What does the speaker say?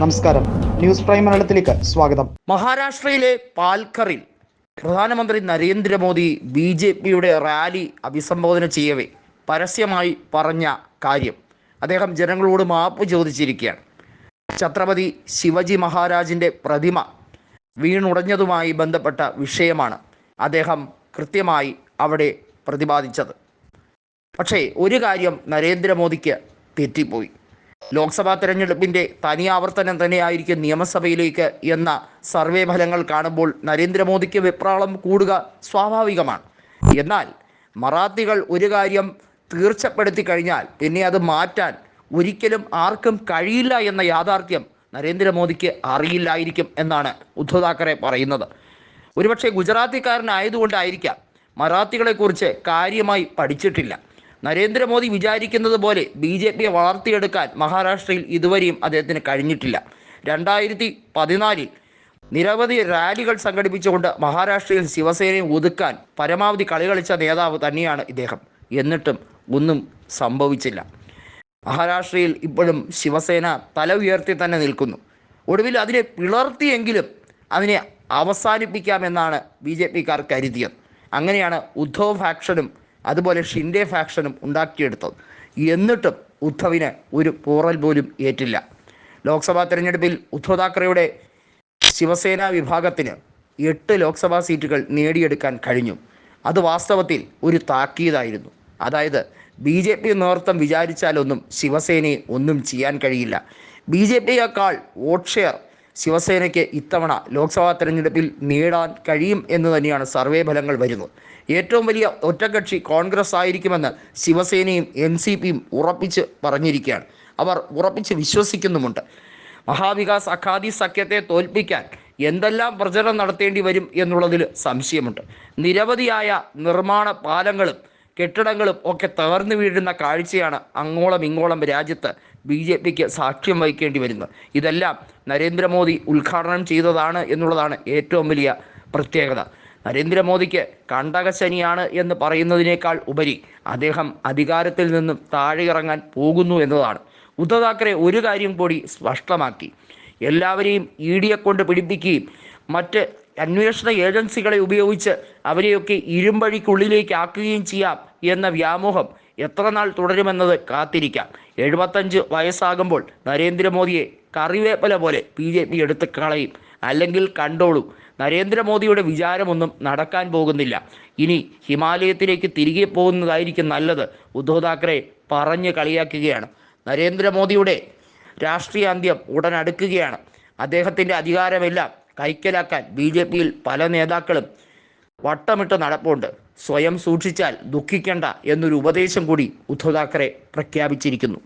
നമസ്കാരം. News prime മലയാളത്തിലേക്ക് സ്വാഗതം. മഹാരാഷ്ട്രയിലെ പാൽക്കറിൽ പ്രധാനമന്ത്രി നരേന്ദ്രമോദി ബി ജെ പിയുടെ റാലി അഭിസംബോധന ചെയ്യവേ പരസ്യമായി പറഞ്ഞ കാര്യം. അദ്ദേഹം ജനങ്ങളോട് മാപ്പ് ചോദിച്ചിരിക്കുകയാണ്. ഛത്രപതി ശിവജി മഹാരാജിന്റെ പ്രതിമ വീണുടഞ്ഞതുമായി ബന്ധപ്പെട്ട വിഷയമാണ് അദ്ദേഹം കൃത്യമായി അവിടെ പ്രതിപാദിച്ചത്. പക്ഷേ ഒരു കാര്യം നരേന്ദ്രമോദിക്ക് തെറ്റിപ്പോയി. ലോക്സഭാ തെരഞ്ഞെടുപ്പിന്റെ തനിയാവർത്തനം തന്നെയായിരിക്കും നിയമസഭയിലേക്ക് എന്ന സർവേ ഫലങ്ങൾ കാണുമ്പോൾ നരേന്ദ്രമോദിക്ക് വെപ്രാളം കൂടുക സ്വാഭാവികമാണ്. എന്നാൽ മറാത്തികൾ ഒരു കാര്യം തീർച്ചപ്പെടുത്തി കഴിഞ്ഞാൽ പിന്നെ അത് മാറ്റാൻ ഒരിക്കലും ആർക്കും കഴിയില്ല എന്ന യാഥാർത്ഥ്യം നരേന്ദ്രമോദിക്ക് അറിയില്ലായിരിക്കും എന്നാണ് ഉദ്ധവ് താക്കറെ പറയുന്നത്. ഒരുപക്ഷെ ഗുജറാത്തിക്കാരനായതുകൊണ്ടായിരിക്കാം മറാത്തികളെക്കുറിച്ച് കാര്യമായി പഠിച്ചിട്ടില്ല. നരേന്ദ്രമോദി വിചാരിക്കുന്നത് പോലെ ബി ജെ പിയെ വളർത്തിയെടുക്കാൻ മഹാരാഷ്ട്രയിൽ ഇതുവരെയും അദ്ദേഹത്തിന് കഴിഞ്ഞിട്ടില്ല. രണ്ടായിരത്തി പതിനാലിൽ നിരവധി റാലികൾ സംഘടിപ്പിച്ചുകൊണ്ട് മഹാരാഷ്ട്രയിൽ ശിവസേനയെ ഒതുക്കാൻ പരമാവധി കളി കളിച്ച നേതാവ് തന്നെയാണ് ഇദ്ദേഹം. എന്നിട്ടും ഒന്നും സംഭവിച്ചില്ല. മഹാരാഷ്ട്രയിൽ ഇപ്പോഴും ശിവസേന തല ഉയർത്തി തന്നെ നിൽക്കുന്നു. ഒടുവിൽ അതിനെ പിളർത്തിയെങ്കിലും അതിനെ അവസാനിപ്പിക്കാമെന്നാണ് ബി ജെ പിക്കാർ കരുതിയത്. അങ്ങനെയാണ് ഉദ്ധവ് ഫാക്ഷനും അതുപോലെ ഷിൻഡെ ഫാക്ഷനും ഉണ്ടാക്കിയെടുത്തത്. എന്നിട്ടും ഉദ്ധവിന് ഒരു പോറൽ പോലും ഏറ്റില്ല. ലോക്സഭാ തെരഞ്ഞെടുപ്പിൽ ഉദ്ധവ് താക്കറെയുടെ ശിവസേന വിഭാഗത്തിന് എട്ട് ലോക്സഭാ സീറ്റുകൾ നേടിയെടുക്കാൻ കഴിഞ്ഞു. അത് വാസ്തവത്തിൽ ഒരു താക്കീതായിരുന്നു. അതായത് ബി ജെ പി നേതൃത്വം വിചാരിച്ചാലൊന്നും ശിവസേനയെ ഒന്നും ചെയ്യാൻ കഴിയില്ല. ബി ജെ പിയേക്കാൾ വോട്ട് ഷെയർ ശിവസേനയ്ക്ക് ഇത്തവണ ലോക്സഭാ തെരഞ്ഞെടുപ്പിൽ നേടാൻ കഴിയും എന്ന് തന്നെയാണ് സർവേ ഫലങ്ങൾ വരുന്നത്. ഏറ്റവും വലിയ ഒറ്റകക്ഷി കോൺഗ്രസ് ആയിരിക്കുമെന്ന് ശിവസേനയും എൻ സി പിയും ഉറപ്പിച്ച് പറഞ്ഞിരിക്കുകയാണ്. അവർ ഉറപ്പിച്ച് വിശ്വസിക്കുന്നുമുണ്ട്. മഹാവികാസ് അഖാദി സഖ്യത്തെ തോൽപ്പിക്കാൻ എന്തെല്ലാം പ്രചരണം നടത്തേണ്ടി വരും എന്നുള്ളതിൽ സംശയമുണ്ട്. നിരവധിയായ നിർമ്മാണ പാലങ്ങളും കെട്ടിടങ്ങളും ഒക്കെ തകർന്നു വീഴുന്ന കാഴ്ചയാണ് അങ്ങോളം ഇങ്ങോളം രാജ്യത്ത് ബി ജെ പിക്ക് സാക്ഷ്യം വഹിക്കേണ്ടി വരുന്നത്. ഇതെല്ലാം നരേന്ദ്രമോദി ഉദ്ഘാടനം ചെയ്തതാണ് എന്നുള്ളതാണ് ഏറ്റവും വലിയ പ്രത്യേകത. നരേന്ദ്രമോദിക്ക് കണ്ടകശനിയാണ് എന്ന് പറയുന്നതിനേക്കാൾ ഉപരി അദ്ദേഹം അധികാരത്തിൽ നിന്നും താഴെ ഇറങ്ങാൻ പോകുന്നു എന്നതാണ്. ഉദ്ധവ് താക്കറെ ഒരു കാര്യം കൂടി സ്പഷ്ടമാക്കി. എല്ലാവരെയും ഇ ഡിയെ കൊണ്ട് പിടിപ്പിക്കുകയും മറ്റ് അന്വേഷണ ഏജൻസികളെ ഉപയോഗിച്ച് അവരെയൊക്കെ ഇരുമ്പഴിക്കുള്ളിലേക്ക് ആക്കുകയും ചെയ്യാം എന്ന വ്യാമോഹം എത്ര നാൾ തുടരുമെന്നത് കാത്തിരിക്കാം. എഴുപത്തഞ്ച് വയസ്സാകുമ്പോൾ നരേന്ദ്രമോദിയെ കറിവേപ്പല പോലെ ബി ജെ പി എടുത്ത് കളയും. അല്ലെങ്കിൽ കണ്ടോളൂ നരേന്ദ്രമോദിയുടെ വിചാരമൊന്നും നടക്കാൻ പോകുന്നില്ല. ഇനി ഹിമാലയത്തിലേക്ക് തിരികെ പോകുന്നതായിരിക്കും നല്ലത് ഉദ്ധവ് താക്കറെ പറഞ്ഞ് കളിയാക്കുകയാണ്. നരേന്ദ്രമോദിയുടെ രാഷ്ട്രീയ അന്ത്യം ഉടൻ അടുക്കുകയാണ്. അദ്ദേഹത്തിന്റെ അധികാരമെല്ലാം കൈക്കലാക്കാൻ ബി ജെ പിയിൽ പല നേതാക്കളും വട്ടമിട്ട് നടപ്പുണ്ട്. സ്വയം സൂക്ഷിച്ചാൽ ദുഃഖിക്കേണ്ട എന്നൊരു ഉപദേശം കൂടി ഉദ്ധവ് താക്കറെ പ്രഖ്യാപിച്ചിരിക്കുന്നു.